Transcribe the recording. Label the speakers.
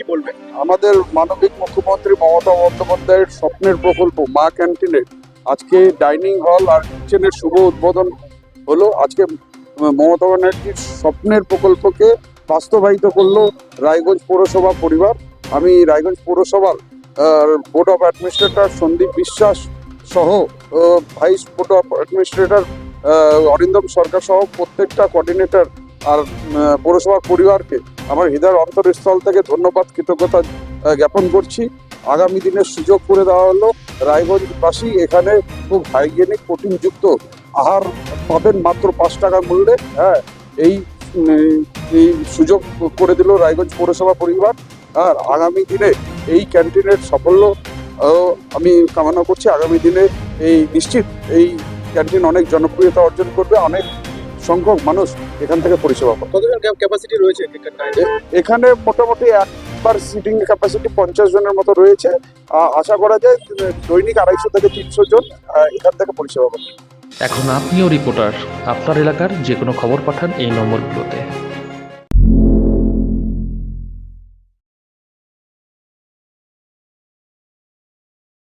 Speaker 1: কি বলবেন?
Speaker 2: আমাদের মানবিক মুখ্যমন্ত্রী মমতা বন্দ্যোপাধ্যায়ের স্বপ্নের প্রকল্প, মা ক্যান্টিনের, আজকে ডাইনিং হল আর কিচেনের শুভ উদ্বোধন হলো। আজকে মমতা ব্যানার্জির স্বপ্নের প্রকল্পকে বাস্তবায়িত করল রায়গঞ্জ পৌরসভা পরিবার। আমি রায়গঞ্জ পৌরসভার board of administrator Sandeep Biswas সহ vice board of administrator Arindam Sarkar সহ প্রত্যেকটা কোঅর্ডিনেটর আর পৌরসভার পরিবারকে আমার হৃদয়ের অন্তরস্থল থেকে ধন্যবাদ, কৃতজ্ঞতা জ্ঞাপন করছি। আগামী দিনের সুযোগ করে দেওয়া হলো রায়গঞ্জবাসী। এখানে খুব হাইজেনিক প্রোটিনযুক্ত আহার পাবেন মাত্র পাঁচ টাকা মূল্যে। হ্যাঁ এই এই সুযোগ করে দিল রায়গঞ্জ পৌরসভা পরিবার। আর আগামী দিনে এই ক্যান্টিনের সাফল্য আমি কামনা করছি। আগামী দিনে এই, নিশ্চিত এই ক্যান্টিন অনেক জনপ্রিয়তা অর্জন করবে। অনেক সংখ্যক মানুষ এখান থেকে পরিষেবা পাবে
Speaker 1: কতজন ক্যাপাসিটি রয়েছে
Speaker 2: এখানে মোটামুটি একবার সিটিং ক্যাপাসিটি পঞ্চাশ জনের মতো রয়েছে। আশা করা যায় দৈনিক আড়াইশো থেকে তিনশো জন এখান থেকে পরিষেবা পাবে।
Speaker 3: এখন আপনিও রিপোর্টার আপনার এলাকার যে কোনো খবর পাঠান এই নম্বরগুলোতে।